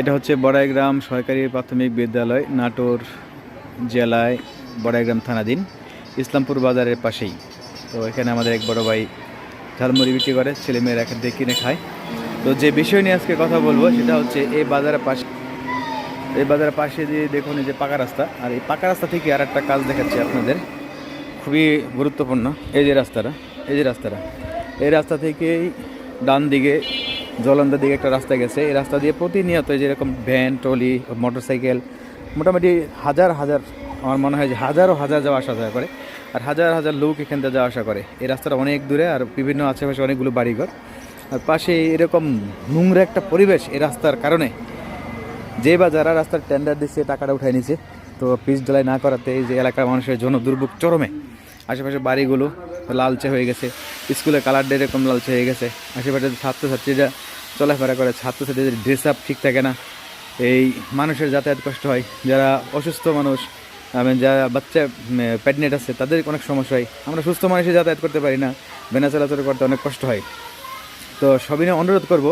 এটা হচ্ছে বড়াইগ্রাম সরকারি প্রাথমিক বিদ্যালয়, নাটোর জেলায় বড়াইগ্রাম থানাধীন, ইসলামপুর বাজারের পাশেই। তো এখানে আমাদের এক বড় ভাই ঝালমুড়ি বিক্রি করে, ছেলেমেয়েরা এখান থেকে কিনে খায়। তো যে বিষয় নিয়ে আজকে কথা বলব সেটা হচ্ছে এই বাজারের পাশে এই বাজারের পাশে দিয়ে দেখুন এই যে পাকা রাস্তা, আর এই পাকা রাস্তা থেকে আর একটা কাজ দেখাচ্ছি আপনাদের। খুবই গুরুত্বপূর্ণ। এই যে রাস্তাটা, এই যে রাস্তাটা, এই রাস্তা থেকেই ডান দিকে জলন্দার দিকে একটা রাস্তা গেছে। এই রাস্তা দিয়ে প্রতিনিয়ত যেরকম ভ্যান, ট্রলি, মোটরসাইকেল, মোটামুটি হাজার হাজার, আমার মনে হয় যে হাজারও হাজার যাওয়া আসা যাওয়া করে। আর হাজার হাজার লোক এখান থেকে যাওয়া আসা করে। এই রাস্তাটা অনেক দূরে আর বিভিন্ন আশেপাশে অনেকগুলো বাড়িঘর। আর পাশে এরকম নোংরা একটা পরিবেশ এই রাস্তার কারণে। যে বা যারা রাস্তার টেন্ডার দিচ্ছে, টাকাটা উঠাই নিছে, তো পিচ ঢালাই না করাতে এই যে এলাকার মানুষের জন্য দুর্ভোগ চরমে। আশেপাশে বাড়িগুলো লালচে হয়ে গেছে স্কুলে কালারটা এরকম লালচে হয়ে গেছে। আশেপাশে ছাত্রছাত্রীরা চলাফেরা করে, ছাত্রছাত্রীদের ড্রেস আপ ঠিক থাকে না। এই মানুষের যাতায়াত কষ্ট হয়। যারা অসুস্থ মানুষ যারা বাচ্চা প্যাডনেট আছে, তাদের অনেক সমস্যা হয়। আমরা সুস্থ মানুষই যাতায়াত করতে পারি না। বেনা চলাচল করতে অনেক কষ্ট হয়। তো সবই নিয়ে অনুরোধ করব,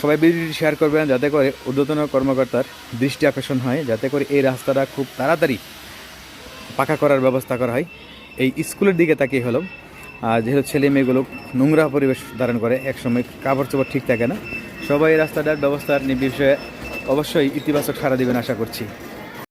সবাই ভিডিওটি শেয়ার করবেন, যাতে করে ঊর্ধ্বতন কর্মকর্তার দৃষ্টি আকর্ষণ হয়, যাতে করে এই রাস্তাটা খুব তাড়াতাড়ি পাকা করার ব্যবস্থা করা হয়। এই স্কুলের দিকে তাকিয়ে হলো যেহেতু ছেলে মেয়েগুলো নোংরা পরিবেশ ধারণ করে, একসময় কাপড় চোপড় ঠিক থাকে না। সবাই রাস্তাটার ব্যবস্থার নির্বিষয়ে বিষয়ে অবশ্যই ইতিবাচক সারা দেবেন আশা করছি।